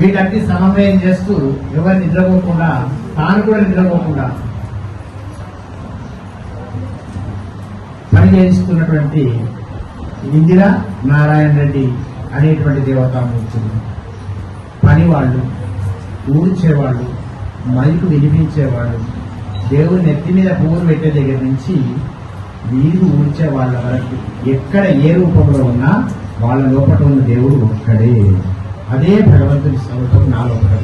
వీటన్ని సమన్వయం చేస్తూ ఎవరు నిద్రపోకుండా తాను కూడా నిద్రపోకుండా పని చేయిస్తున్నటువంటి ఇందిర నారాయణ రెడ్డి అనేటువంటి దేవతామూర్తులు. పని వాళ్ళు ఊడ్చేవాళ్ళు మైకు వినిపించేవాళ్ళు దేవుని నెత్తి మీద పువ్వులు పెట్టే దగ్గర నుంచి వీరు ఊడ్చే వాళ్ళ వరకు ఎక్కడ ఏ రూపంలో ఉన్నా వాళ్ళ లోపల ఉన్న దేవుడు ఒక్కడే. అదే భగవంతుని స్వరూపం నా లోపల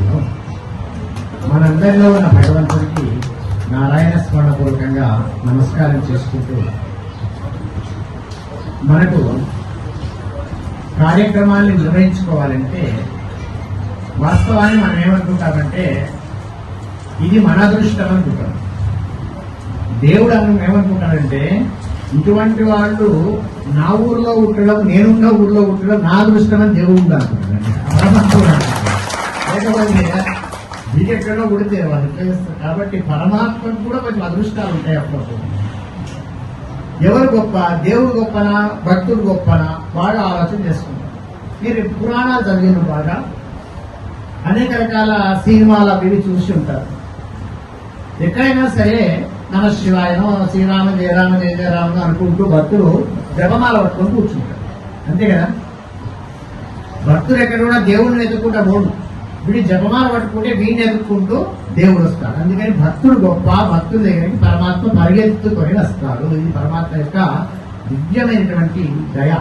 మనందరిలో ఉన్న భగవంతుడికి నారాయణ స్మరణపూర్వకంగా నమస్కారం చేసుకుంటూ మనకు కార్యక్రమాన్ని నిర్వహించుకోవాలంటే వాస్తవాన్ని మనం ఏమనుకుంటామంటే ఇది మన అదృష్టం అనుకుంటాం. దేవుడు అన్న ఏమనుకుంటాడంటే ఇటువంటి వాళ్ళు నా ఊర్లో ఉండడం నేనున్న ఊర్లో ఉండడం నా అదృష్టం అని దేవుడు కూడా లేకపోతే మీకు ఎక్కడో ఉడితే వాళ్ళు చేస్తారు. కాబట్టి పరమాత్మకు కూడా కొంచెం అదృష్టాలు ఉంటాయి అప్పుడప్పుడు. ఎవరు గొప్ప? దేవుడు గొప్పనా? భక్తుడు గొప్పనా? బాగా ఆలోచన చేసుకుంటారు. మీరు పురాణాలు చదివిన బాగా అనేక రకాల సినిమాలు అవి ఇవి చూసి ఉంటారు. ఎక్కడైనా సరే నమ శివాయనో శ్రీరామ జయరామ జయ జయరామ అనుకుంటూ భక్తులు జపమాల పట్టుకొని కూర్చుంటారు. అంతే కదా? భక్తులు ఎక్కడ కూడా దేవుడిని ఎదుర్కొంటా పోడు వీడి జపమాల పట్టుకుంటే వీడిని ఎదుర్కొంటూ దేవుడు వస్తాడు. అందుకని భక్తుడు గొప్ప భక్తుల దగ్గరికి పరమాత్మ పరిగెత్తుకొని వస్తాడు. ఇది పరమాత్మ యొక్క దివ్యమైనటువంటి దయ.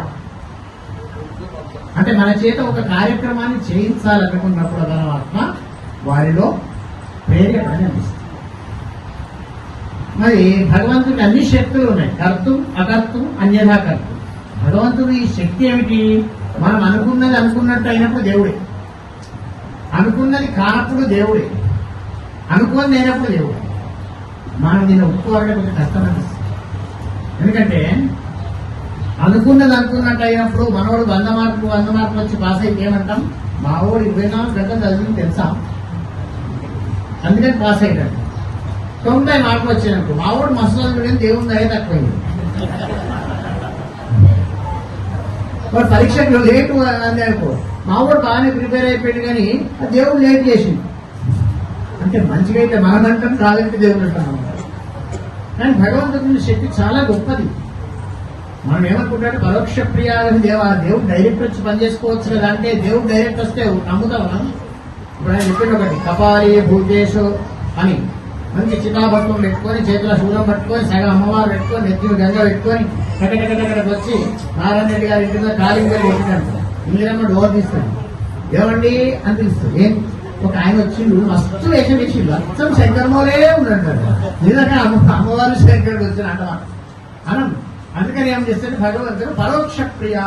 అంటే మన చేత ఒక కార్యక్రమాన్ని చేయించాలనుకున్నప్పుడు పరమాత్మ వారిలో ప్రేరేపణ అందిస్తుంది మరి భగవంతుడికి అన్ని శక్తులు ఉన్నాయి. కర్తం అకర్తం అన్యథా కర్తం. భగవంతుడి శక్తి ఏమిటి? మనం అనుకున్నది అనుకున్నట్టు అయినప్పుడు దేవుడే. అనుకున్నది కానప్పుడు దేవుడే. అనుకోని అయినప్పుడు దేవుడే. మనం దీన్ని ఒప్పుకోవాలంటే కొంచెం కష్టం అనిపిస్తుంది ఎందుకంటే అనుకున్నది అనుకున్నట్టు అయినప్పుడు మనవాడు వంద మార్కులు వంద మార్కులు వచ్చి పాస్ అయితే ఏమంటాం? మావాడు ఇరవై నాలుగు గంటలు చదివింది తెలుసా? అందుకని పాస్ అయ్యాడు తొంభై మార్కులు వచ్చినట్టు మా వాడు మసలు చదివింది దేవుని దగ్గర తక్కువైంది వాడు పరీక్షకు లేటు అంది అనుకో. మా వాడు బాగానే ప్రిపేర్ అయిపోయాడు కానీ ఆ దేవుడు లేట్ చేసింది అంటే మంచిగా అయితే మనమంటాం కాదంటే దేవుడు అంటాం కానీ భగవంతుని శక్తి చాలా గొప్పది. మనం ఏమనుకుంటాడు పరోక్ష ప్రియాలని దేవా దేవుడు డైరెక్ట్ వచ్చి పని చేసుకోవచ్చు కదా అంటే దేవుడు డైరెక్ట్ వస్తే నమ్ముతాం మనం ఇప్పుడు ఆయన చెప్పిండు ఒకటి కపాలి భూతేశు అని. మంచి చితాభత్వం పెట్టుకొని చేతిలో శూలం పట్టుకొని సగం అమ్మవారు పెట్టుకొని నెత్తిని గంగ పెట్టుకొని కటకటకటకు వచ్చి నారాయణ రెడ్డి గారి ఇంటి మీద కాలింగ్ గారు కొట్టినట్టు ఇందిరమ్మ డోర్ తీస్తాడు. ఏమండి అని పిలుస్తుంది ఏం? ఒక ఆయన వచ్చిండు. మస్తు వేషం ఇచ్చిండు అచ్చం శంకరమోలే ఉన్నాడు నిజంగా అమ్మ అమ్మవారు శంకరుడు వచ్చిన అంట అనం. అందుకని ఏం చేస్తాడు? భగవంతుడు పరోక్ష ప్రియ.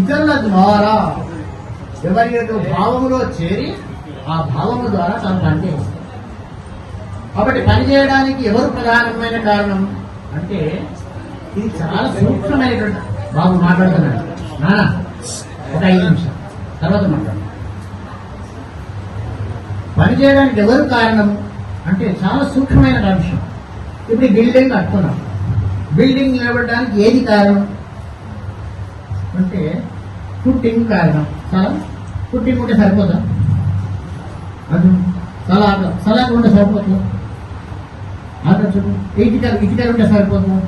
ఇతరుల ద్వారా ఎవరి భావములో చేరి ఆ భావము ద్వారా తను పని చేస్తాడు కాబట్టి పని చేయడానికి ఎవరు ప్రధానమైన కారణం? అంటే ఇది చాలా సూక్ష్మమైనటువంటి బాబు మాట్లాడుతున్నాడు. నానా ఒక ఐదు నిమిషం తర్వాత మాట్లాడు పని చేయడానికి ఎవరు కారణం? అంటే చాలా సూక్ష్మమైన అంశం. ఇప్పుడు బిల్డింగ్ కట్టుకున్నాం. బిల్డింగ్ నిలబడడానికి ఏది కారణం? అంటే పుట్టింగ్ కారణం. చాలా పుట్టింగ్ ఉంటే సరిపోదా? అది? చాలా సలాగ ఉంటే సరిపోతుందా? ఆలోచన. ఇటుక ఇటుక ఉంటే సరిపోతుందా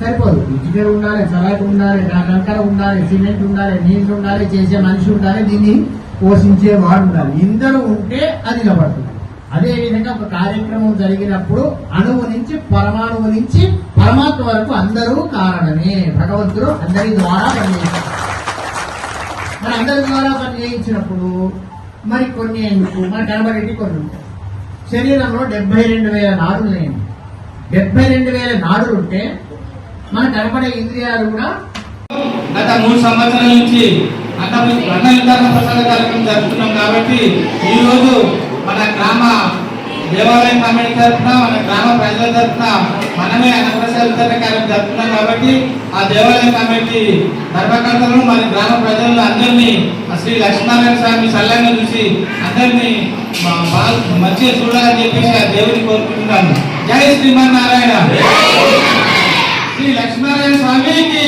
సరిపోదు. ఇటుక ఉండాలి సలాగ ఉండాలి కంకర ఉండాలి సిమెంట్ ఉండాలి నీళ్ళు ఉండాలి చేసే మనిషి ఉండాలి దీన్ని పోషించే వాడు ఉండాలి. ఇందరూ ఉంటే అది నిలబడుతుంది. అదే విధంగా ఒక కార్యక్రమం జరిగినప్పుడు అణువు నుంచి పరమాణువు నుంచి పరమాత్మ వరకు అందరూ కారణమే. భగవంతుడు అందరి ద్వారా పనిచేస్తారు మరి అందరి ద్వారా పని చేయించినప్పుడు మరి కొన్ని ఎందుకు? మరి కనబడేటి కొన్ని ఉంటాయి. శరీరంలో డెబ్బై రెండు వేల నాడులు లేని డెబ్బై రెండు వేల నాడులు ఉంటే మన కనపడే ఇంద్రియాలు కూడా గత మూడు సంవత్సరాల నుంచి అన్న ప్రసాద కార్యక్రమం జరుపుతున్నాం కాబట్టి ఈ రోజు మన గ్రామ దేవాలయం కమిటీ తరఫున మన గ్రామ ప్రజల తరఫున మనమే అన్నప్రసాద వితరణ కార్యక్రమం జరుపుతున్నాం కాబట్టి ఆ దేవాలయం కమిటీ ధర్మకర్తలను మన గ్రామ ప్రజలను అందరినీ శ్రీ లక్ష్మీనారాయణ స్వామి సల్లంగా చూసి అందరినీ మంచిగా చూడాలని చెప్పేసి ఆ దేవుని కోరుకుంటున్నాను. జై శ్రీమన్నారాయణ. శ్రీ లక్ష్మీనారాయణ స్వామికి.